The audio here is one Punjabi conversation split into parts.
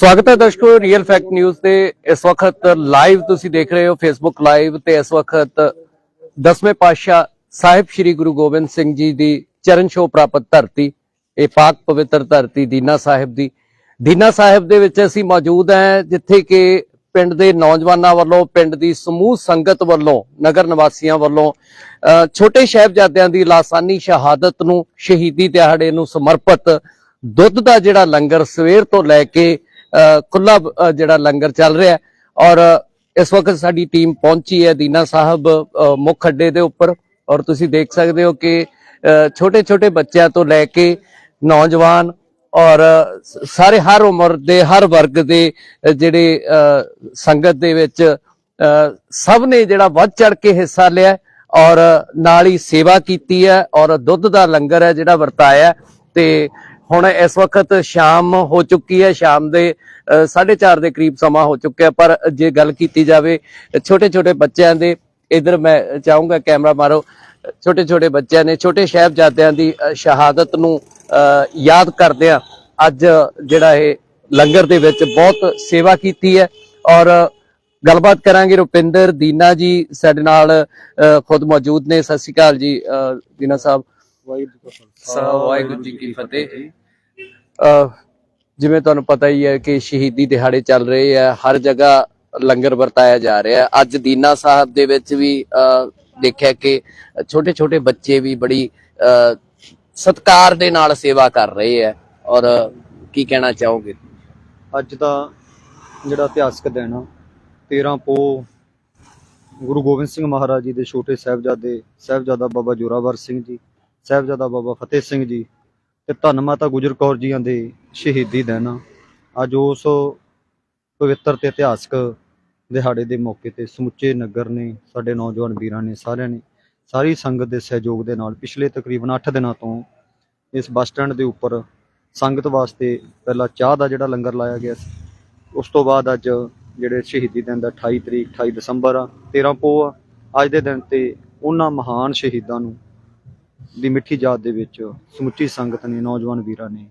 ਸਵਾਗਤ ਹੈ ਦਰਸ਼ਕੋ ਰੀਅਲ ਫੈਕਟ ਨਿਊਜ਼ ਤੇ। ਇਸ ਵਕਤ ਲਾਈਵ ਤੁਸੀਂ ਦੇਖ ਰਹੇ ਹੋ ਫੇਸਬੁੱਕ ਲਾਈਵ ਤੇ ਇਸ ਵਕਤ ਦਸਵੇਂ ਪਾਤਸ਼ਾਹ ਸਾਹਿਬ ਸ੍ਰੀ ਗੁਰੂ ਗੋਬਿੰਦ ਸਿੰਘ ਜੀ ਦੀ ਚਰਨ ਛੋਹ ਪ੍ਰਾਪਤ ਧਰਤੀ ਇਹ ਪਾਕ ਪਵਿੱਤਰ ਧਰਤੀ ਦੀਨਾ ਸਾਹਿਬ ਦੀ। ਦੀਨਾ ਸਾਹਿਬ ਦੇ ਵਿੱਚ ਅਸੀਂ ਮੌਜੂਦ ਹਾਂ ਜਿੱਥੇ ਕਿ ਪਿੰਡ ਦੇ ਨੌਜਵਾਨਾਂ ਵੱਲੋਂ ਪਿੰਡ ਦੀ ਸਮੂਹ ਸੰਗਤ ਵੱਲੋਂ ਨਗਰ ਨਿਵਾਸੀਆਂ ਵੱਲੋਂ ਅ, ਛੋਟੇ ਸਾਹਿਬਜ਼ਾਦਿਆਂ ਦੀ ਲਾਸਾਨੀ ਸ਼ਹਾਦਤ ਨੂੰ ਸ਼ਹੀਦੀ ਦਿਹਾੜੇ ਨੂੰ ਸਮਰਪਿਤ ਦੁੱਧ ਦਾ ਜਿਹੜਾ ਲੰਗਰ ਸਵੇਰ ਤੋਂ ਲੈ ਕੇ ਖੁੱਲਾ ਜਿਹੜਾ ਲੰਗਰ ਚੱਲ ਰਿਹਾ ਔਰ ਇਸ ਵਕਤ ਸਾਡੀ ਟੀਮ ਪਹੁੰਚੀ ਹੈ ਦੀਨਾ ਸਾਹਿਬ ਮੁੱਖ ਅੱਡੇ ਦੇ ਉੱਪਰ। ਔਰ ਤੁਸੀਂ ਦੇਖ ਸਕਦੇ ਹੋ ਕਿ ਛੋਟੇ ਛੋਟੇ ਬੱਚਿਆਂ ਤੋਂ ਲੈ ਕੇ ਨੌਜਵਾਨ ਔਰ ਸਾਰੇ ਹਰ ਉਮਰ ਦੇ ਹਰ ਵਰਗ ਦੇ ਜਿਹੜੇ ਸੰਗਤ ਦੇ ਵਿੱਚ ਅ, ਸਭ ਨੇ ਜਿਹੜਾ ਵੱਧ ਚੜ ਕੇ ਹਿੱਸਾ ਲਿਆ ਔਰ ਨਾਲ ਹੀ ਸੇਵਾ ਕੀਤੀ ਹੈ। ਔਰ ਦੁੱਧ ਦਾ ਲੰਗਰ ਹੈ ਜਿਹੜਾ ਵਰਤਾਇਆ ਤੇ ਹੁਣ ਇਸ ਵਕਤ ਸ਼ਾਮ ਹੋ ਚੁੱਕੀ ਹੈ ਸ਼ਾਮ ਦੇ 4:30 ਦੇ ਕਰੀਬ ਸਮਾਂ ਹੋ ਚੁੱਕਿਆ ਪਰ ਜੇ ਗੱਲ ਕੀਤੀ ਜਾਵੇ ਛੋਟੇ ਛੋਟੇ ਬੱਚਿਆਂ ਦੇ ਇਧਰ ਮੈਂ ਚਾਹੂੰਗਾ ਕੈਮਰਾ ਮਾਰੋ ਛੋਟੇ ਛੋਟੇ ਬੱਚਿਆਂ ਨੇ ਛੋਟੇ ਸਾਹਿਬਜ਼ਾਦਿਆਂ ਦੀ ਸ਼ਹਾਦਤ ਨੂੰ ਯਾਦ ਕਰਦਿਆਂ ਅੱਜ ਜਿਹੜਾ ਇਹ ਲੰਗਰ ਦੇ ਵਿੱਚ ਬਹੁਤ ਸੇਵਾ ਕੀਤੀ ਹੈ। ਔਰ ਗੱਲਬਾਤ ਕਰਾਂਗੇ ਰੁਪਿੰਦਰ ਦੀਨਾ ਜੀ ਸਾਡੇ ਨਾਲ ਖੁਦ ਮੌਜੂਦ ਨੇ। ਸਤਿ ਸ਼੍ਰੀ ਅਕਾਲ ਜੀ ਦੀਨਾ ਸਾਹਿਬ। ਵਾਹਿਗੁਰੂ ਜੀ ਕੀ ਫਤਿਹ। ਜਿਵੇਂ ਤੁਹਾਨੂੰ ਪਤਾ ਹੀ ਹੈ ਕਿ ਸ਼ਹੀਦੀ ਦਿਹਾੜੇ ਚੱਲ ਰਹੇ ਆ ਹਰ ਜਗ੍ਹਾ ਲੰਗਰ ਵਰਤਾਇਆ ਜਾ ਰਿਹਾ। ਅੱਜ ਦੀਨਾ ਸਾਹਿਬ ਦੇ ਵਿੱਚ ਵੀ ਦੇਖਿਆ ਕਿ ਛੋਟੇ ਛੋਟੇ ਬੱਚੇ ਵੀ ਬੜੀ ਅ, ਸਤਿਕਾਰ ਦੇ ਨਾਲ ਸੇਵਾ ਕਰ ਰਹੇ ਆ। ਔਰ ਕੀ ਕਹਿਣਾ ਚਾਹੋਗੇ? ਅੱਜ ਦਾ ਜਿਹੜਾ ਇਤਿਹਾਸਕ ਦਿਨ ਆ 13 ਪੋ ਗੁਰੂ ਗੋਬਿੰਦ ਸਿੰਘ ਮਹਾਰਾਜ ਜੀ ਦੇ ਛੋਟੇ ਸਾਹਿਬਜ਼ਾਦੇ ਸਾਹਿਬਜ਼ਾਦਾ ਬਾਬਾ ਜੋਰਾਵਰ ਸਿੰਘ ਜੀ ਸਾਹਿਬਜ਼ਾਦਾ ਬਾਬਾ ਫਤਿਹ ਸਿੰਘ ਜੀ ਤੇ ਧੰਨ ਮਾਤਾ ਗੁਜਰ ਕੌਰ ਜੀਆਂ ਦੇ ਸ਼ਹੀਦੀ ਦਿਨ ਆ। ਅੱਜ ਉਸ ਪਵਿੱਤਰ ਤੇ ਇਤਿਹਾਸਕ ਦਿਹਾੜੇ ਦੇ ਮੌਕੇ ਤੇ ਸਮੁੱਚੇ ਨਗਰ ਨੇ, ਸਾਡੇ ਨੌਜਵਾਨ ਵੀਰਾਂ ਨੇ, ਸਾਰਿਆਂ ਨੇ ਸਾਰੀ ਸੰਗਤ ਦੇ ਸਹਿਯੋਗ ਦੇ ਨਾਲ ਪਿਛਲੇ ਤਕਰੀਬਨ 8 ਦਿਨਾਂ ਤੋਂ ਇਸ ਬੱਸ ਸਟੈਂਡ ਦੇ ਉੱਪਰ ਸੰਗਤ ਵਾਸਤੇ ਪਹਿਲਾਂ ਚਾਹ ਦਾ ਜਿਹੜਾ ਲੰਗਰ ਲਾਇਆ ਗਿਆ ਸੀ, ਉਸ ਤੋਂ ਬਾਅਦ ਅੱਜ ਜਿਹੜੇ ਸ਼ਹੀਦੀ ਦਿਨ ਦਾ 28 ਤਰੀਕ 28 ਦਸੰਬਰ ਆ 13 ਪੋ ਆ। ਅੱਜ ਦੇ ਦਿਨ ਤੇ ਉਹਨਾਂ ਮਹਾਨ ਸ਼ਹੀਦਾਂ ਨੂੰ ਦੀ ਮਿੱਠੀ ਯਾਦ ਦੇ ਵਿੱਚ ਸਮੁੱਚੀ ਸੰਗਤ ਨੇ, ਨੌਜਵਾਨ ਵੀਰਾਂ ਨੇ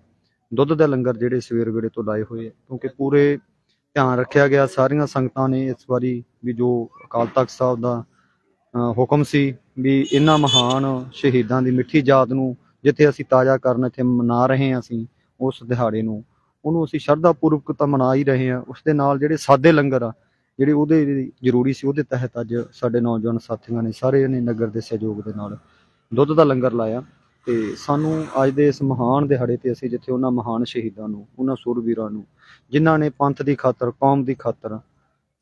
ਦੁੱਧ ਦਾ ਲੰਗਰ ਜਿਹੜੇ ਸਵੇਰ ਵੇਲੇ ਤੋਂ ਲਾਏ ਹੋਏ ਕਿਉਂਕਿ ਪੂਰੇ ਧਿਆਨ ਰੱਖਿਆ ਗਿਆ, ਸਾਰੀਆਂ ਸੰਗਤਾਂ ਨੇ ਇਸ ਵਾਰੀ ਵੀ ਜੋ ਅਕਾਲ ਤਖਤ ਸਾਹਿਬ ਦਾ ਹੁਕਮ ਸੀ ਵੀ ਇਹਨਾਂ ਮਹਾਨ ਸ਼ਹੀਦਾਂ ਦੀ ਮਿੱਠੀ ਯਾਦ ਨੂੰ ਜਿੱਥੇ ਅਸੀਂ ਤਾਜ਼ਾ ਕਰਨ ਇੱਥੇ ਮਨਾ ਰਹੇ ਹਾਂ ਅਸੀਂ, ਉਸ ਦਿਹਾੜੇ ਨੂੰ, ਉਹਨੂੰ ਅਸੀਂ ਸ਼ਰਧਾ ਪੂਰਵਕ ਤਾਂ ਮਨਾ ਹੀ ਰਹੇ ਹਾਂ, ਉਸ ਦੇ ਨਾਲ ਜਿਹੜੇ ਸਾਦੇ ਲੰਗਰ ਆ, ਜਿਹੜੇ ਉਹਦੇ ਜ਼ਰੂਰੀ ਸੀ, ਉਹਦੇ ਤਹਿਤ ਅੱਜ ਸਾਡੇ ਨੌਜਵਾਨ ਸਾਥੀਆਂ ਨੇ, ਸਾਰੇ ਨੇ ਨਗਰ ਦੇ ਸਹਿਯੋਗ ਦੇ ਨਾਲ ਦੁੱਧ ਦਾ ਲੰਗਰ ਲਾਇਆ ਤੇ ਸਾਨੂੰ ਅੱਜ ਦੇ ਇਸ ਮਹਾਨ ਦਿਹਾੜੇ ਤੇ ਅਸੀਂ ਜਿੱਥੇ ਉਹਨਾਂ ਮਹਾਨ ਸ਼ਹੀਦਾਂ ਨੂੰ, ਉਹਨਾਂ ਸੂਰਬੀਰਾਂ ਨੂੰ, ਜਿਨ੍ਹਾਂ ਨੇ ਪੰਥ ਦੀ ਖਾਤਰ, ਕੌਮ ਦੀ ਖਾਤਰ,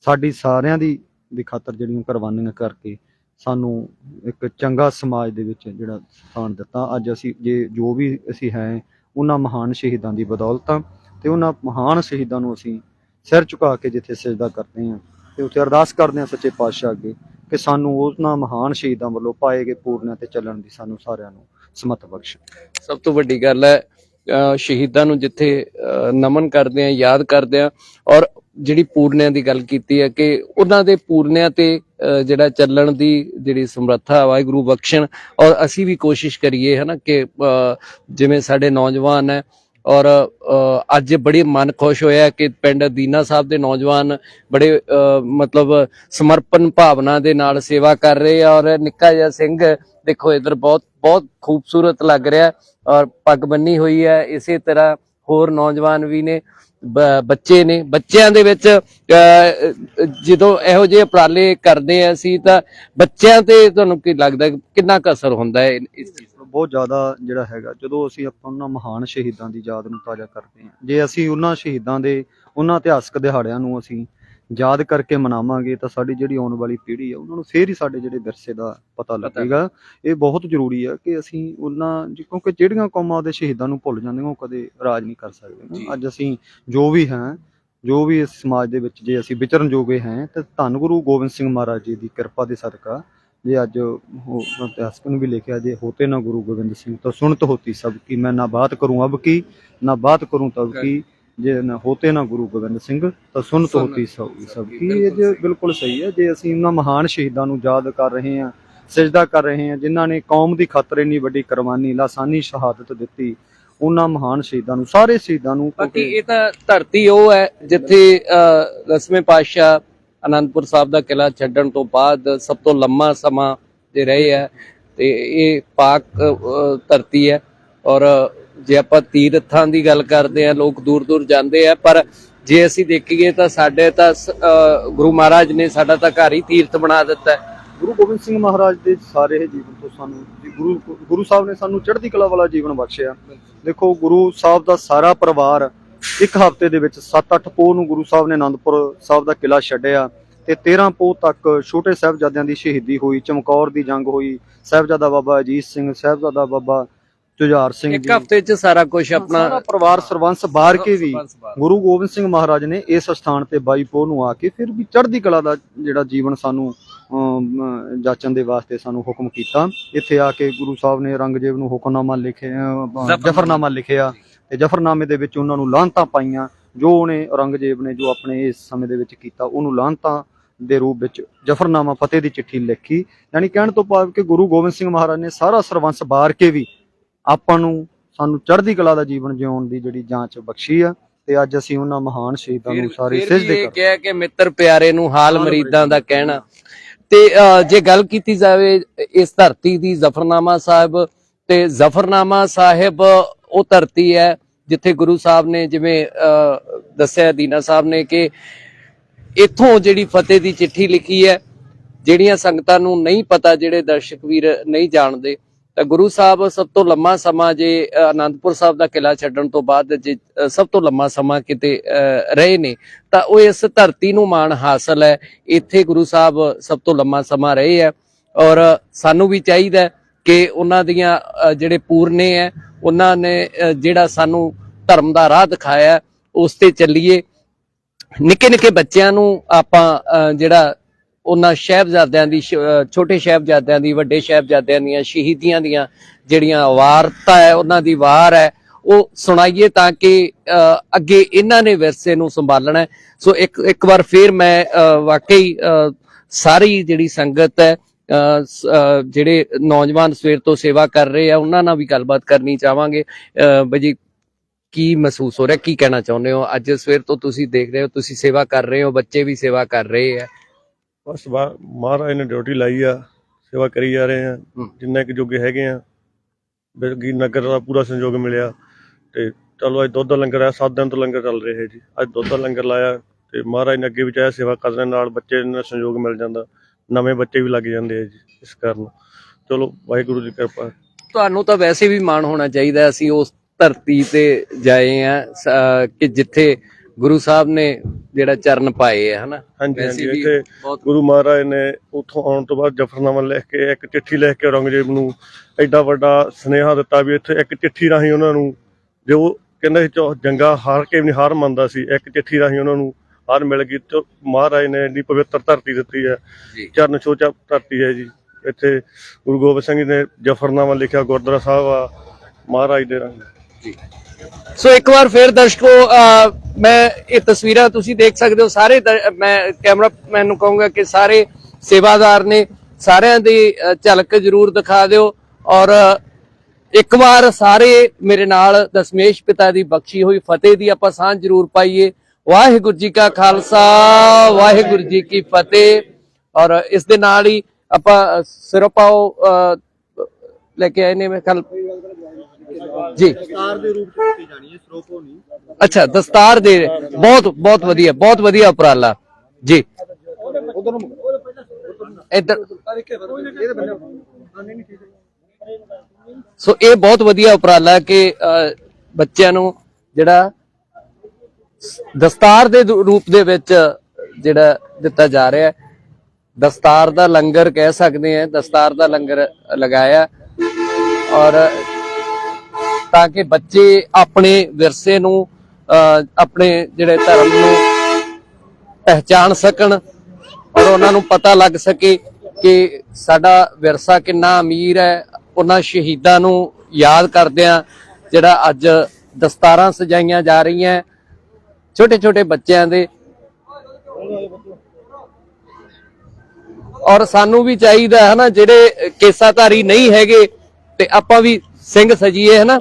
ਸਾਡੀ ਸਾਰਿਆਂ ਦੀ ਦੀ ਖਾਤਰ ਜਿਹੜੀਆਂ ਕੁਰਬਾਨੀਆਂ ਕਰਕੇ ਸਾਨੂੰ ਇੱਕ ਚੰਗਾ ਸਮਾਜ ਦੇ ਵਿੱਚ ਜਿਹੜਾ ਸਥਾਨ ਦਿੱਤਾ। ਅੱਜ ਅਸੀਂ ਜੇ ਜੋ ਵੀ ਅਸੀਂ ਹੈ, ਉਹਨਾਂ ਮਹਾਨ ਸ਼ਹੀਦਾਂ ਦੀ ਬਦੌਲਤ ਆ ਤੇ ਉਹਨਾਂ ਮਹਾਨ ਸ਼ਹੀਦਾਂ ਨੂੰ ਅਸੀਂ ਸਿਰ ਝੁਕਾ ਕੇ ਜਿੱਥੇ ਸਜਦਾ ਕਰਦੇ ਹਾਂ ਤੇ ਉੱਥੇ ਅਰਦਾਸ ਕਰਦੇ ਹਾਂ ਸੱਚੇ ਪਾਤਸ਼ਾਹ ਅੱਗੇ ਕਿ ਸਾਨੂੰ ਉਹਨਾਂ ਮਹਾਨ ਸ਼ਹੀਦਾਂ ਵੱਲੋਂ ਪਾਏ ਗਏ ਪੂਰਨਿਆਂ ਤੇ ਚੱਲਣ ਦੀ ਸਾਨੂੰ ਸਾਰਿਆਂ ਨੂੰ ਸਮਤ ਬਖਸ਼। ਸਭ ਤੋਂ ਵੱਡੀ ਗੱਲ ਹੈ ਸ਼ਹੀਦਾਂ ਨੂੰ ਜਿੱਥੇ ਨਮਨ ਕਰਦੇ ਆ ਯਾਦ ਕਰਦੇ ਆ ਔਰ ਜਿਹੜੀ ਪੂਰਨਿਆਂ ਦੀ ਗੱਲ ਕੀਤੀ ਹੈ ਕਿ ਉਹਨਾਂ ਦੇ ਪੂਰਨਿਆਂ ਤੇ ਅ, ਜਿਹੜਾ ਚੱਲਣ ਦੀ ਜਿਹੜੀ ਸਮਰੱਥਾ ਵਾਹਿਗੁਰੂ ਬਖਸ਼ਣ ਔਰ ਅਸੀਂ ਵੀ ਕੋਸ਼ਿਸ਼ ਕਰੀਏ ਹਨਾ ਕਿ ਅ, ਜਿਵੇਂ ਸਾਡੇ ਨੌਜਵਾਨ ਹੈ ਔਰ ਅੱਜ ਬੜੀ ਮਨ ਖੁਸ਼ ਹੋਇਆ ਕਿ ਪਿੰਡ ਦੀਨਾ ਸਾਹਿਬ ਦੇ ਨੌਜਵਾਨ ਬੜੇ ਅ, ਮਤਲਬ ਸਮਰਪਣ ਭਾਵਨਾ ਦੇ ਨਾਲ ਸੇਵਾ ਕਰ ਰਹੇ ਆ। ਔਰ ਨਿੱਕਾ ਜਿਹਾ ਸਿੰਘ ਦੇਖੋ ਇਧਰ ਬਹੁਤ ਬਹੁਤ ਖੂਬਸੂਰਤ ਲੱਗ ਰਿਹਾ ਔਰ ਪੱਗ ਬੰਨੀ ਹੋਈ ਹੈ। ਇਸੇ ਤਰ੍ਹਾਂ ਹੋਰ ਨੌਜਵਾਨ ਵੀ ਨੇ। ਬੱਚੇ ਨੇ, ਬੱਚਿਆਂ ਦੇ ਵਿੱਚ ਜਦੋਂ ਇਹੋ ਜਿਹੇ ਉਪਰਾਲੇ ਕਰਦੇ ਆ ਅਸੀਂ ਤਾਂ ਬੱਚਿਆਂ ਤੇ ਤੁਹਾਨੂੰ ਕੀ ਲੱਗਦਾ ਕਿੰਨਾ ਕੁ ਅਸਰ ਹੁੰਦਾ ਹੈ ਇਸ ਚੀਜ਼ ਬਹੁਤ ਜ਼ਿਆਦਾ ਜਿਹੜਾ ਹੈਗਾ, ਜਦੋਂ ਅਸੀਂ ਆਪਾਂ ਉਹਨਾਂ ਮਹਾਨ ਸ਼ਹੀਦਾਂ ਦੀ ਯਾਦ ਨੂੰ ਤਾਜ਼ਾ ਕਰਦੇ ਹਾਂ, ਜੇ ਅਸੀਂ ਉਹਨਾਂ ਸ਼ਹੀਦਾਂ ਦੇ, ਉਹਨਾਂ ਇਤਿਹਾਸਕ ਦਿਹਾੜਿਆਂ ਨੂੰ ਅਸੀਂ ਯਾਦ ਕਰਕੇ ਮਨਾਵਾਂਗੇ ਤਾਂ ਸਾਡੀ ਜਿਹੜੀ ਆਉਣ ਵਾਲੀ ਪੀੜ੍ਹੀ ਹੈ ਉਹਨਾਂ ਨੂੰ ਫੇਰ ਹੀ ਸਾਡੇ ਜਿਹੜੇ ਵਿਰਸੇ ਦਾ ਪਤਾ ਲੱਗੇਗਾ ਇਹ ਬਹੁਤ ਜ਼ਰੂਰੀ ਹੈ ਕਿ ਅਸੀਂ ਉਹਨਾਂ ਕਿਉਂਕਿ ਜਿਹੜੀਆਂ ਕੌਮਾਂ ਦੇ ਸ਼ਹੀਦਾਂ ਨੂੰ ਭੁੱਲ ਜਾਂਦੀਆਂ ਉਹ ਕਦੇ ਰਾਜ ਨਹੀਂ ਕਰ ਸਕਦੇ ਜੀ। ਨਾ। ਅੱਜ ਅਸੀਂ ਜੋ ਵੀ ਹਾਂ ਜੋ ਵੀ ਇਸ ਸਮਾਜ ਦੇ ਵਿੱਚ ਜੇ ਅਸੀਂ ਵਿਚਰਨ ਜੋਗੇ ਹਾਂ ਤਾਂ ਧੰਨ ਗੁਰੂ ਗੋਬਿੰਦ ਸਿੰਘ ਮਹਾਰਾਜ ਜੀ ਦੀ ਕਿਰਪਾ ਦੇ ਸਦਕਾ ਜੇ ਅੱਜ ਉਹ ਇਤਿਹਾਸਕ ਨੂੰ ਵੀ ਲਿਖਿਆ ਜੇ ਹੋਤੇ ਨਾ ਗੁਰੂ ਗੋਬਿੰਦ ਸਿੰਘ ਤਾਂ ਸੁਣਤ ਹੋਤੀ ਸਭ ਕੀ ਮੈਂ ਨਾ ਬਾਤ ਕਰੂੰ ਅਬ ਕੀ ਨਾ ਬਾਤ ਕਰੂੰ ਤਬ ਕੀ ਜੇ ਨਾ ਹੋਤੇ ਨਾ ਗੁਰੂ ਗੋਬਿੰਦ ਸਿੰਘ ਤਾਂ ਸੁਣ- ਹੋਤੀ ਸਭ। ਕੀ ਇਹ ਜੇ ਬਿਲਕੁਲ ਸਹੀ ਹੈ ਜੇ ਅਸੀਂ ਉਹਨਾਂ ਮਹਾਨ ਸ਼ਹੀਦਾਂ ਨੂੰ ਯਾਦ ਕਰ ਰਹੇ ਹਾਂ ਸਜਦਾ ਕਰ ਰਹੇ ਹਾਂ ਜਿਨ੍ਹਾਂ ਨੇ ਕੌਮ ਦੀ ਖਾਤਰ ਇੰਨੀ ਵੱਡੀ ਕੁਰਬਾਨੀ ਲਾਸਾਨੀ ਸ਼ਹਾਦਤ ਦਿੱਤੀ ਉਹਨਾਂ ਮਹਾਨ ਸ਼ਹੀਦਾਂ ਨੂੰ ਸਾਰੇ ਸ਼ਹੀਦਾਂ ਨੂੰ ਬਾਕੀ ਇਹ ਤਾਂ ਧਰਤੀ ਉਹ ਹੈ ਜਿੱਥੇ ਦਸਵੇਂ ਪਾਤਸ਼ਾਹ ਅਨੰਦਪੁਰ ਸਾਹਿਬ ਦਾ ਕਿਲਾ ਛੱਡਣ ਤੋਂ ਬਾਅਦ ਸਭ ਤੋਂ ਲੰਮਾ ਸਮਾਂ ਦੇ ਰਹੇ ਹੈ ਤੇ ਇਹ ਪਾਕ ਧਰਤੀ ਹੈ ਔਰ ਜੇ ਆਪਾਂ ਤੀਰਥਾਂ ਦੀ ਗੱਲ ਕਰਦੇ ਆ ਲੋਕ ਦੂਰ ਦੂਰ ਜਾਂਦੇ ਆ, ਪਰ ਜੇ ਅਸੀਂ ਦੇਖੀਏ ਤਾਂ ਸਾਡੇ ਤਾਂ ਗੁਰੂ ਮਹਾਰਾਜ ਨੇ ਸਾਡਾ ਤਾਂ ਘਰ ਹੀ ਤੀਰਥ ਬਣਾ ਦਿੱਤਾ ਹੈ। ਗੁਰੂ ਗੋਬਿੰਦ ਸਿੰਘ ਮਹਾਰਾਜ ਦੇ ਸਾਰੇ ਜੀਵਨ ਤੋਂ ਸਾਨੂੰ ਗੁਰੂ ਗੁਰੂ ਸਾਹਿਬ ਨੇ ਸਾਨੂੰ ਚੜ੍ਹਦੀ ਕਲਾ ਵਾਲਾ ਜੀਵਨ ਬਖਸ਼ਿਆ। ਦੇਖੋ, ਗੁਰੂ ਸਾਹਿਬ ਦਾ ਸਾਰਾ ਪਰਿਵਾਰ ਇੱਕ ਹਫ਼ਤੇ ਦੇ ਵਿੱਚ 7-8 ਪੋਹ ਨੂੰ ਗੁਰੂ ਸਾਹਿਬ ਨੇ ਆਨੰਦਪੁਰ ਸਾਹਿਬ ਦਾ ਕਿਲਾ ਛੱਡਿਆ ਤੇ 13 ਪੋਹ ਤੱਕ ਛੋਟੇ ਸਾਹਿਬਜ਼ਾਦਿਆਂ ਦੀ ਸ਼ਹੀਦੀ ਹੋਈ, ਚਮਕੌਰ ਦੀ ਜੰਗ ਹੋਈ, ਸਾਹਿਬਜ਼ਾਦਾ ਬਾਬਾ ਅਜੀਤ ਸਿੰਘ, ਸਾਹਿਬਜ਼ਾਦਾ ਬਾਬਾ ਜੁਝਾਰ ਸਿੰਘ ਇੱਕ ਹਫ਼ਤੇ 'ਚ ਸਾਰਾ ਕੁਝ ਸਾਰਾ ਆਪਣਾ ਪਰਿਵਾਰ ਸਰਵੰਸ ਬਾਰ ਕੇ ਵੀ ਸਰਬੰਸ। ਗੁਰੂ ਗੋਬਿੰਦ ਸਿੰਘ ਮਹਾਰਾਜ ਨੇ ਇਸ ਸਥਾਨ ਤੇ 22 ਪੋਹ ਨੂੰ ਆ ਕੇ ਫਿਰ ਵੀ ਚੜ੍ਹਦੀ ਕਲਾ ਦਾ ਜਿਹੜਾ ਜੀਵਨ ਸਾਨੂੰ ਅਮ, ਅਮ, ਜਾਚਣ ਦੇ ਵਾਸਤੇ ਸਾਨੂੰ ਹੁਕਮ ਕੀਤਾ। ਇੱਥੇ ਆ ਕੇ ਗੁਰੂ ਸਾਹਿਬ ਨੇ ਰੰਗਜੀਤ ਨੂੰ ਹੁਕਮਨਾਮਾ ਲਿਖਿਆ ਜਫਰਨਾਮਾ ਲਿਖਿਆ ਤੇ ਜਫਰਨਾਮੇ ਦੇ ਵਿੱਚ ਉਹਨਾਂ ਨੂੰ ਲਾਹਨਤਾਂ ਪਾਈਆਂ। ਜੋ ਉਹਨੇ ਔਰੰਗਜ਼ੇਬ ਨੇ ਜੋ ਆਪਣੇ ਇਸ ਸਮੇਂ ਦੇ ਵਿੱਚ ਕੀਤਾ ਉਹਨੂੰ ਲਾਹਨਤਾਂ ਦੇ ਰੂਪ ਵਿੱਚ ਜਫਰਨਾਮਾ ਫਤਿਹ ਦੀ ਚਿੱਠੀ ਲਿਖੀ। ਯਾਨੀ ਕਹਿਣ ਤੋਂ ਭਾਵ ਕਿ ਗੁਰੂ ਗੋਬਿੰਦ ਸਿੰਘ ਮਹਾਰਾਜ ਨੇ ਸਾਰਾ ਸਰਵੰਸ ਬਾਰ ਕੇ ਵੀ ਆਪਾਂ ਨੂੰ ਸਾਨੂੰ ਚੜ੍ਹਦੀ ਕਲਾ ਦਾ ਜੀਵਨ ਜਿਉਣ ਦੀ ਜਿਹੜੀ ਜਾਂਚ ਬਖਸ਼ੀ ਆ ਤੇ ਅੱਜ ਅਸੀਂ ਉਹਨਾਂ ਮਹਾਨ ਸ਼ਹੀਦਾਂ ਨੂੰ ਸਾਰੇ ਸਿਜਦੇ ਕਰ ਕਿਹਾ ਕਿ ਮਿੱਤਰ ਪਿਆਰੇ ਨੂੰ ਹਾਲ ਮਰੀਦਾਂ ਦਾ ਕਹਿਣਾ। ਤੇ ਜੇ ਗੱਲ ਕੀਤੀ ਜਾਵੇ ਇਸ ਧਰਤੀ ਦੀ ਜ਼ਫਰਨਾਮਾ ਸਾਹਿਬ ਤੇ ਜ਼ਫਰਨਾਮਾ ਸਾਹਿਬ ਉਹ ਧਰਤੀ ਹੈ ਜਿੱਥੇ ਗੁਰੂ ਸਾਹਿਬ ਨੇ ਜਿਵੇਂ ਦੱਸਿਆ ਦੀਨਾ ਸਾਹਿਬ ਨੇ ਕਿ ਇੱਥੋਂ ਜਿਹੜੀ ਫਤਿਹ ਦੀ ਚਿੱਠੀ ਲਿਖੀ ਹੈ ਜਿਹੜੀਆਂ ਸੰਗਤਾਂ ਨੂੰ ਨਹੀਂ ਪਤਾ ਜਿਹੜੇ ਦਰਸ਼ਕ ਵੀਰ ਨਹੀਂ ਜਾਣਦੇ ਤਾਂ ਗੁਰੂ ਸਾਹਿਬ ਸਭ ਤੋਂ ਲੰਮਾ ਸਮਾਂ ਜੇ ਅ, ਆਨੰਦਪੁਰ ਸਾਹਿਬ ਦਾ ਕਿਲਾ ਛੱਡਣ ਤੋਂ ਬਾਅਦ ਜੇ ਸਭ ਤੋਂ ਲੰਮਾ ਸਮਾਂ ਕਿਤੇ ਅ, ਰਹੇ ਨੇ ਤਾਂ ਉਹ ਇਸ ਧਰਤੀ ਨੂੰ ਮਾਣ ਹਾਸਲ ਹੈ। ਇੱਥੇ ਗੁਰੂ ਸਾਹਿਬ ਸਭ ਤੋਂ ਲੰਮਾ ਸਮਾਂ ਰਹੇ ਹੈ ਔਰ ਸਾਨੂੰ ਵੀ ਚਾਹੀਦਾ ਕਿ ਉਹਨਾਂ ਦੀਆਂ ਜਿਹੜੇ ਪੂਰਨੇ ਹੈ ਉਹਨਾਂ ਨੇ ਜਿਹੜਾ ਸਾਨੂੰ ਧਰਮ ਦਾ ਰਾਹ ਦਿਖਾਇਆ ਉਸ ਤੇ ਚੱਲੀਏ। ਨਿੱਕੇ ਨਿੱਕੇ ਬੱਚਿਆਂ ਨੂੰ ਆਪਾਂ ਅ, ਜਿਹੜਾ ਉਹਨਾਂ ਸ਼ਹਿਬਜ਼ਾਦਿਆਂ ਦੀ ਛੋਟੇ ਸ਼ਹਿਬਜ਼ਾਦਿਆਂ ਦੀ ਵੱਡੇ ਸ਼ਹਿਬਜ਼ਾਦਿਆਂ ਦੀਆਂ ਸ਼ਹੀਦੀਆਂ ਦੀਆਂ ਜਿਹੜੀਆਂ ਵਾਰਤਾ ਹੈ ਉਹਨਾਂ ਦੀ ਵਾਰ ਹੈ ਉਹ ਸੁਣਾਈਏ ਤਾਂ ਕਿ ਅੱਗੇ ਇਹਨਾਂ ਨੇ ਵਿਰਸੇ ਨੂੰ ਸੰਭਾਲਣਾ ਸੋ ਇੱਕ ਇੱਕ ਵਾਰ ਫੇਰ ਮੈਂ ਵਾਕਈ ਸਾਰੀ ਜਿਹੜੀ ਸੰਗਤ ਹੈ ਅ, ਜਿਹੜੇ ਨੌਜਵਾਨ ਸਵੇਰ ਤੋਂ ਸੇਵਾ ਕਰ ਰਹੇ ਆ ਉਹਨਾਂ ਨਾਲ ਵੀ ਗੱਲਬਾਤ ਕਰਨੀ ਚਾਹਾਂਗੇ। ਅ, ਬਾਈ ਜੀ ਕੀ ਮਹਿਸੂਸ ਹੋ ਰਿਹਾ? ਕੀ ਕਹਿਣਾ ਚਾਹੁੰਦੇ ਹੋ? ਅੱਜ ਸਵੇਰ ਤੋਂ ਤੁਸੀਂ ਦੇਖ ਰਹੇ ਹੋ ਤੁਸੀਂ ਸੇਵਾ ਕਰ ਰਹੇ ਹੋ ਬੱਚੇ ਵੀ ਸੇਵਾ ਕਰ ਰਹੇ ਆ। ਬਸ ਮਹਾਰਾਜ ਨੇ ਡਿਊਟੀ ਲਾਈ ਆ ਸੇਵਾ ਕਰੀ ਜਾ ਰਹੇ ਆ ਹੂੰ। ਜਿੰਨੇ ਕੁ ਜੋਗੇ ਹੈਗੇ ਆ ਬਿਰਗੀ ਨਗਰ ਦਾ ਪੂਰਾ ਸੰਯੋਗ ਮਿਲਿਆ ਤੇ ਚਲੋ ਅੱਜ ਦੁੱਧ ਦਾ ਲੰਗਰ ਆ 7 ਦਿਨ ਤੋਂ ਲੰਗਰ ਚੱਲ ਰਿਹਾ ਹੈ ਜੀ। ਅੱਜ ਦੁੱਧ ਦਾ ਲੰਗਰ ਲਾਇਆ ਤੇ ਮਹਾਰਾਜ ਨੇ ਅੱਗੇ ਵੀ ਚਾਹਿਆ ਸੇਵਾ ਕਰਨ ਨਾਲ ਬੱਚੇ ਨਾਲ ਸੰਯੋਗ ਮਿਲ ਜਾਂਦਾ ਨਵੇਂ ਬੱਚੇ ਵੀ ਲੱਗ ਜਾਂਦੇ ਆ ਜੀ ਇਸ ਕਾਰਨ। ਚਲੋ ਵਾਹਿਗੁਰੂ ਦੀ ਕਿਰਪਾ। ਤੁਹਾਨੂੰ ਤਾਂ ਵੈਸੇ ਵੀ ਮਾਣ ਹੋਣਾ ਚਾਹੀਦਾ ਹੈ, ਅਸੀਂ ਉਸ ਧਰਤੀ ਤੇ ਜਾਏ ਆ ਕਿ ਜਿੱਥੇ ਗੁਰੂ ਸਾਹਿਬ ਨੇ ਜਿਹੜਾ ਚਰਨ ਪਾਏ ਆ ਹਨਾ? ਹਾਂਜੀ ਹਾਂਜੀ ਇੱਥੇ ਗੁਰੂ ਮਹਾਰਾਜ ਨੇ ਉੱਥੋਂ ਆਉਣ ਤੋਂ ਬਾਅਦ ਜਫਰਨਾਮਾ ਲਿਖ ਕੇ ਇੱਕ ਚਿੱਠੀ ਲਿਖ ਕੇ ਔਰੰਗਜ਼ੇਬ ਨੂੰ ਐਡਾ ਵੱਡਾ ਸੁਨੇਹਾ ਦਿੱਤਾ ਵੀ ਇੱਥੇ ਇੱਕ ਚਿੱਠੀ ਰਾਹੀਂ ਉਹਨਾਂ ਨੂੰ ਜੋ ਕਹਿੰਦੇ ਸੀ ਚੋ ਜੰਗਾ ਹਾਰ ਕੇ ਵੀ ਨਹੀਂ ਹਾਰ ਮੰਨਦਾ ਸੀ ਇੱਕ ਚਿੱਠੀ ਰਾਹੀਂ ਉਹਨਾਂ ਨੂੰ ਹਾਰ ਮਿਲ ਗਈ ਤੇ ਮਹਾਰਾਜ ਨੇ ਇੰਨੀ ਪਵਿੱਤਰ ਧਰਤੀ ਦਿੱਤੀ ਹੈ ਜੀ। ਚਰਨ ਛੋਚਾ ਧਰਤੀ ਹੈ ਜੀ। ਇੱਥੇ ਗੁਰੂ ਗੋਬਿੰਦ ਸਿੰਘ ਜੀ ਨੇ ਜਫਰਨਾਮਾ ਲਿਖਿਆ ਗੁਰਦੁਆਰਾ ਸਾਹਿਬ ਆ ਮਹਾਰਾਜ ਦੇ ਰੰਗ ਸੋ ਇੱਕ ਵਾਰ ਫਿਰ ਦਰਸ਼ਕੋ ਮੈਂ ਇਹ ਤਸਵੀਰਾਂ ਤੁਸੀਂ ਦੇਖ ਸਕਦੇ ਹੋ ਸਾਰੇ ਮੈਂ ਕੈਮਰਾਮੈਨ ਨੂੰ ਕਹੂੰਗਾ ਕਿ ਸਾਰੇ ਸੇਵਾਦਾਰ ਨੇ ਸਾਰਿਆਂ ਦੀ ਝਲਕ ਜ਼ਰੂਰ ਦਿਖਾ ਦਿਓ ਔਰ ਇੱਕ ਵਾਰ ਸਾਰੇ ਮੇਰੇ ਨਾਲ ਦਸਮੇਸ਼ ਪਿਤਾ ਦੀ ਬਖਸ਼ੀ ਹੋਈ ਫਤਿਹ ਦੀ ਆਪਾਂ ਸਾਂਝ ਜ਼ਰੂਰ ਪਾਈਏ। ਵਾਹਿਗੁਰੂ ਜੀ ਕਾ ਖਾਲਸਾ ਵਾਹਿਗੁਰੂ ਜੀ ਕੀ ਫਤਿਹ ਔਰ ਇਸ ਦੇ ਨਾਲ ਹੀ ਆਪਾਂ ਅਹ, ਸਿਰੋਪਾਓ ਅਹ, ਲੈ ਕੇ ਆਏ ਨੇ ਮੈਂ ਕੱਲ ਜੀ। ਸਤਾਰ ਦੇ ਰੂਪ ਚ ਕੀਤੀ ਜਾਣੀ ਹੈ ਸਰੋਪੋ ਨਹੀਂ। ਅੱਛਾ ਦਸਤਾਰ ਦੇ ਬਹੁਤ ਬਹੁਤ ਵਧੀਆ ਬਹੁਤ ਵਧੀਆ ਉਪਰਾਲਾ। ਜੀ। ਇੱਧਰ। ਸੋ ਇਹ ਬਹੁਤ ਵਧੀਆ ਉਪਰਾਲਾ ਕਿ ਬੱਚਿਆਂ ਨੂੰ ਜਿਹੜਾ ਦਸਤਾਰ ਦੇ ਰੂਪ ਦੇ ਵਿੱਚ ਜਿਹੜਾ ਦਿੱਤਾ ਜਾ ਰਿਹਾ ਹੈ ਦਸਤਾਰ ਦਾ ਲੰਗਰ ਕਹਿ ਸਕਦੇ ਹਾਂ ਦਸਤਾਰ ਦਾ ਲੰਗਰ ਲਗਾਇਆ। ਔਰ ਤਾਂ ਕਿ ਬੱਚੇ ਆਪਣੇ ਵਿਰਸੇ ਨੂੰ ਅਹ, ਆਪਣੇ ਜਿਹੜੇ ਧਰਮ ਨੂੰ ਪਹਿਚਾਣ ਸਕਣ ਔਰ ਉਹਨਾਂ ਨੂੰ ਪਤਾ ਲੱਗ ਸਕੇ ਕਿ ਸਾਡਾ ਵਿਰਸਾ ਕਿੰਨਾ ਅਮੀਰ ਹੈ। ਉਹਨਾਂ ਸ਼ਹੀਦਾਂ ਨੂੰ ਯਾਦ ਕਰਦਿਆਂ ਜਿਹੜਾ ਅੱਜ ਦਸਤਾਰਾਂ ਸਜਾਈਆਂ ਜਾ ਰਹੀਆਂ ਛੋਟੇ ਛੋਟੇ ਬੱਚਿਆਂ ਦੇ। ਔਰ ਸਾਨੂੰ ਵੀ ਚਾਹੀਦਾ ਹੈ ਨਾ ਜਿਹੜੇ ਕੇਸਾਧਾਰੀ ਨਹੀਂ ਹੈਗੇ ਤੇ ਆਪਾਂ ਵੀ ਸਿੰਘ ਸਜੀਏ ਹੈ ਨਾ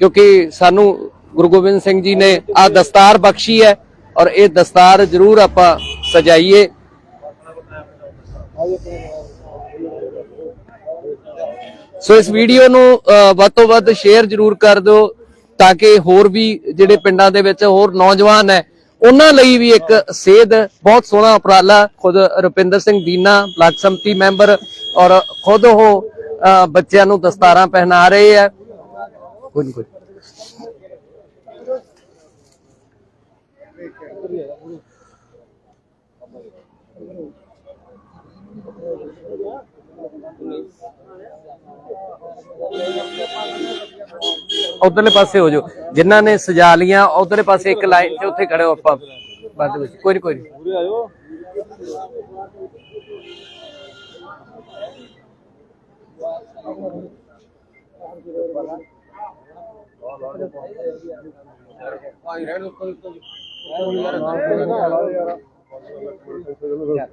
ਕਿਉਂਕਿ ਸਾਨੂੰ ਗੁਰੂ ਗੋਬਿੰਦ ਸਿੰਘ ਜੀ ਨੇ ਆ ਦਸਤਾਰ ਬਖਸ਼ੀ ਹੈ ਔਰ ਇਹ ਦਸਤਾਰ ਜ਼ਰੂਰ ਆਪਾਂ ਸਜਾਈਏ। ਸੋ ਇਸ ਵੀਡੀਓ ਨੂੰ ਵੱਧ ਤੋਂ ਵੱਧ ਸ਼ੇਅਰ ਜ਼ਰੂਰ ਕਰ ਦਿਓ ਤਾਂ ਕਿ ਹੋਰ ਵੀ ਜਿਹੜੇ ਪਿੰਡਾਂ ਦੇ ਵਿੱਚ ਹੋਰ ਨੌਜਵਾਨ ਹੈ, ਉਹਨਾਂ ਲਈ ਵੀ ਇੱਕ ਸੇਧ, ਬਹੁਤ ਸੋਹਣਾ ਉਪਰਾਲਾ ਖੁਦ ਰੁਪਿੰਦਰ ਸਿੰਘ ਦੀਨਾ, ਬਲਾਕ ਸੰਮਤੀ ਮੈਂਬਰ ਔਰ ਖੁਦ ਉਹ ਬੱਚਿਆਂ ਨੂੰ ਦਸਤਾਰਾਂ ਪਹਿਨਾ ਰਹੇ ਆ। ਕੋਈ ਨਹੀਂ ਕੋਈ ਉਧਰਲੇ ਪਾਸੇ ਹੋ ਜਾਓ। ਜਿਨ੍ਹਾਂ ਨੇ ਸਜਾ ਲੀਆਂ ਉਧਰਲੇ ਪਾਸੇ ਇੱਕ ਲਾਈਨ ਤੇ ਉੱਥੇ ਖੜੇ ਹੋ ਆਪਾਂ। ਬਾਅਦ ਵਿੱਚ। ਕੋਈ ਨਹੀਂ ਕੋਈ ਨਹੀਂ ਭਾਈ ਰਹਿਣ ਦੋ ਕੋਈ ਕੋਈ ਯਾਰ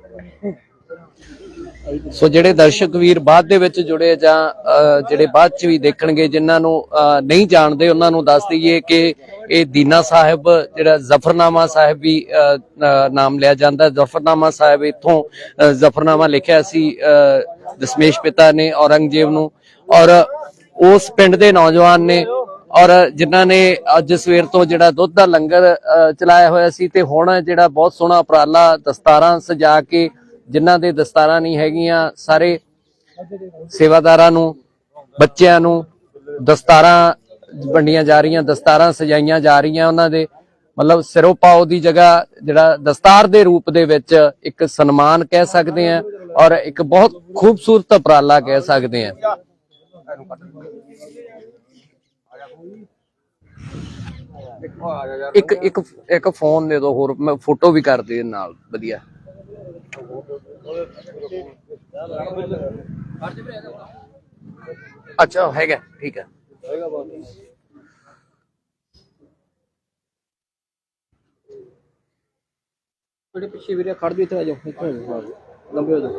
ਸੋ ਜਿਹੜੇ ਦਰਸ਼ਕ ਵੀਰ ਬਾਅਦ ਦੇ ਵਿੱਚ ਜੁੜੇ ਜਾਂ ਜਿਹੜੇ ਬਾਅਦ ਚ ਵੀ ਦੇਖਣਗੇ ਜਿਨ੍ਹਾਂ ਨੂੰ ਨਹੀਂ ਜਾਣਦੇ ਉਹਨਾਂ ਨੂੰ ਦੱਸ ਦਈਏ ਕਿ ਇਹ ਦੀਨਾ ਸਾਹਿਬ ਜਿਹੜਾ ਜ਼ਫਰਨਾਮਾ ਸਾਹਿਬ ਵੀ ਨਾਮ ਲਿਆ ਜਾਂਦਾ। ਜ਼ਫਰਨਾਮਾ ਸਾਹਿਬ ਇਥੋਂ ਜ਼ਫਰਨਾਮਾ ਲਿਖਿਆ ਸੀ ਅਹ, ਦਸ਼ਮੇਸ਼ ਪਿਤਾ ਨੇ ਔਰੰਗਜ਼ੇਬ ਨੂੰ। ਔਰ ਉਸ ਪਿੰਡ ਦੇ ਨੌਜਵਾਨ ਨੇ ਔਰ ਜਿਨ੍ਹਾਂ ਨੇ ਅੱਜ ਸਵੇਰ ਤੋਂ ਜਿਹੜਾ ਦੁੱਧ ਦਾ ਲੰਗਰ ਚਲਾਇਆ ਹੋਇਆ ਸੀ ਤੇ ਹੁਣ ਜਿਹੜਾ ਬਹੁਤ ਸੋਹਣਾ ਉਪਰਾਲਾ ਦਸਤਾਰਾਂ ਸਜਾ ਕੇ ਜਿਨ੍ਹਾਂ ਦੇ ਦਸਤਾਰਾਂ ਨਹੀਂ ਹੈਗੀਆਂ, ਸਾਰੇ ਸੇਵਾਦਾਰਾਂ ਨੂੰ, ਬੱਚਿਆਂ ਨੂੰ ਦਸਤਾਰਾਂ ਵੰਡੀਆਂ ਜਾ ਰਹੀਆਂ, ਦਸਤਾਰਾਂ ਸਜਾਈਆਂ ਜਾ ਰਹੀਆਂ ਉਹਨਾਂ ਦੇ। ਮਤਲਬ ਸਿਰੋਂ ਦੀ ਜਗ੍ਹਾ ਜਿਹੜਾ ਦਸਤਾਰ ਦੇ ਰੂਪ ਦੇ ਵਿੱਚ ਇੱਕ ਸਨਮਾਨ ਕਹਿ ਸਕਦੇ ਆ ਔਰ ਇੱਕ ਬਹੁਤ ਖੂਬਸੂਰਤ ਉਪਰਾਲਾ ਕਹਿ ਸਕਦੇ ਆ ਇੱਕ ਇੱਕ ਇੱਕ ਫੋਨ ਦੇ ਦਿਓ ਹੋਰ, ਮੈਂ ਫੋਟੋ ਵੀ ਕਰ ਦੇ ਨਾਲ, ਵਧੀਆ। ਅੱਛਾ ਹੈਗਾ ਠੀਕ ਹੈ ਜਿਹੜੇ ਪਿੱਛੇ ਵੀਰੇ ਖੜ ਦੀ ਇੱਥੇ ਆ ਜਾਓ ਇੱਥੇ ਆ ਜਾਓ ਲੰਬੇ ਹੋ ਜਾਓ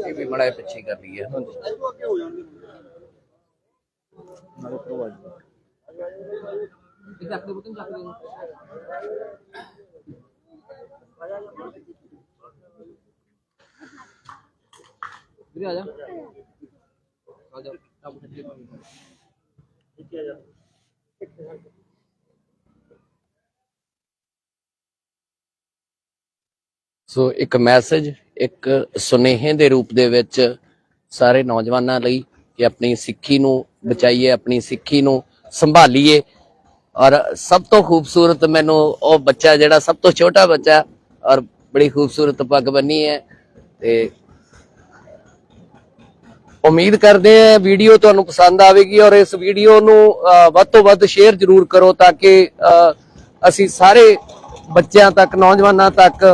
ਇਹ ਵੀ ਮੜਾ ਪਿੱਛੇ ਕਰ ਲਈ ਹੈ ਇਹ ਚੱਕ ਦੇ ਬੁੱਤਨ ਚੱਕ ਦੇ ਵੀਰੇ ਆ ਜਾ। ਆ ਜਾ ਆਪ ਖੱਜੇ ਸੋ ਇੱਕ ਮੈਸੇਜ ਇੱਕ ਸੁਨੇਹੇ ਦੇ ਰੂਪ ਦੇ ਵਿੱਚ ਸਾਰੇ ਨੌਜਵਾਨਾਂ ਲਈ ਕਿ ਆਪਣੀ ਸਿੱਖੀ ਨੂੰ ਬਚਾਈਏ ਆਪਣੀ ਸਿੱਖੀ ਨੂੰ ਸੰਭਾਲੀਏ। ਔਰ ਸਭ ਤੋਂ ਖੂਬਸੂਰਤ ਮੈਨੂੰ ਉਹ ਬੱਚਾ ਜਿਹੜਾ ਸਭ ਤੋਂ ਛੋਟਾ ਬੱਚਾ ਔਰ ਬੜੀ ਖੂਬਸੂਰਤ ਪੱਗ ਬੰਨੀ ਹੈ ਤੇ ਉਮੀਦ ਕਰਦੇ ਹਾਂ ਵੀਡੀਓ ਤੁਹਾਨੂੰ ਪਸੰਦ ਆਵੇਗੀ ਔਰ ਇਸ ਵੀਡੀਓ ਨੂੰ ਵੱਧ ਤੋਂ ਵੱਧ ਸ਼ੇਅਰ ਜ਼ਰੂਰ ਕਰੋ ਤਾਂ ਕਿ ਅਸੀਂ ਸਾਰੇ ਬੱਚਿਆਂ ਤੱਕ, ਨੌਜਵਾਨਾਂ ਤੱਕ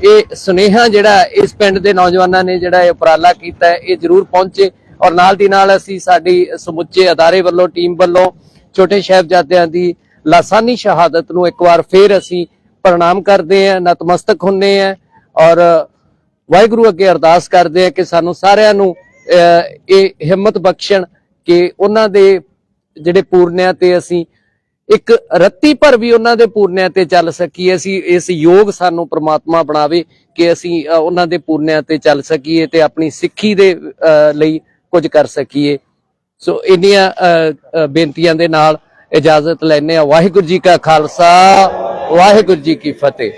ਇਹ ਸੁਨੇਹਾ ਜਿਹੜਾ ਇਸ ਪਿੰਡ ਦੇ ਨੌਜਵਾਨਾਂ ਨੇ ਜਿਹੜਾ ਇਹ ਉਪਰਾਲਾ ਕੀਤਾ ਹੈ, ਇਹ ਜ਼ਰੂਰ ਪਹੁੰਚੇ ਔਰ ਨਾਲ ਦੀ ਨਾਲ ਅਸੀਂ ਸਾਡੀ ਸਮੁੱਚੇ ਅਦਾਰੇ ਵੱਲੋਂ, ਟੀਮ ਵੱਲੋਂ, ਛੋਟੇ ਸਾਹਿਬਜ਼ਾਦਿਆਂ ਦੀ ਲਾਸਾਨੀ ਸ਼ਹਾਦਤ ਨੂੰ ਇੱਕ ਵਾਰ ਫੇਰ ਅਸੀਂ ਪ੍ਰਣਾਮ ਕਰਦੇ ਹਾਂ ਨਤਮਸਤਕ ਹੁੰਨੇ ਹਾਂ ਔਰ ਵਾਹਿਗੁਰੂ ਅੱਗੇ ਅਰਦਾਸ ਕਰਦੇ ਆ ਕਿ ਸਾਨੂੰ ਸਾਰਿਆਂ ਨੂੰ ਇਹ ਹਿੰਮਤ ਬਖਸ਼ਣ ਕਿ ਉਹਨਾਂ ਦੇ ਜਿਹੜੇ ਪੂਰਨਿਆਂ ਤੇ ਅਸੀਂ ਇੱਕ ਰੱਤੀ ਭਰ ਵੀ ਉਹਨਾਂ ਦੇ ਪੂਰਨਿਆਂ ਤੇ ਚੱਲ ਸਕੀਏ ਅਸੀਂ ਇਸ ਯੋਗ ਸਾਨੂੰ ਪ੍ਰਮਾਤਮਾ ਬਣਾਵੇ ਕਿ ਅਸੀਂ ਉਹਨਾਂ ਦੇ ਪੂਰਨਿਆਂ ਤੇ ਚੱਲ ਸਕੀਏ ਤੇ ਆਪਣੀ ਸਿੱਖੀ ਦੇ ਅਹ, ਲਈ ਕੁਝ ਕਰ ਸਕੀਏ। ਸੋ ਇੰਨੀਆਂ ਅਹ, ਬੇਨਤੀਆਂ ਦੇ ਨਾਲ ਇਜਾਜ਼ਤ ਲੈਣੇ ਆ ਵਾਹਿਗੁਰੂ ਜੀ ਕਾ ਖਾਲਸਾ। ਵਾਹਿਗੁਰੂ ਜੀ ਕੀ ਫਤਿਹ।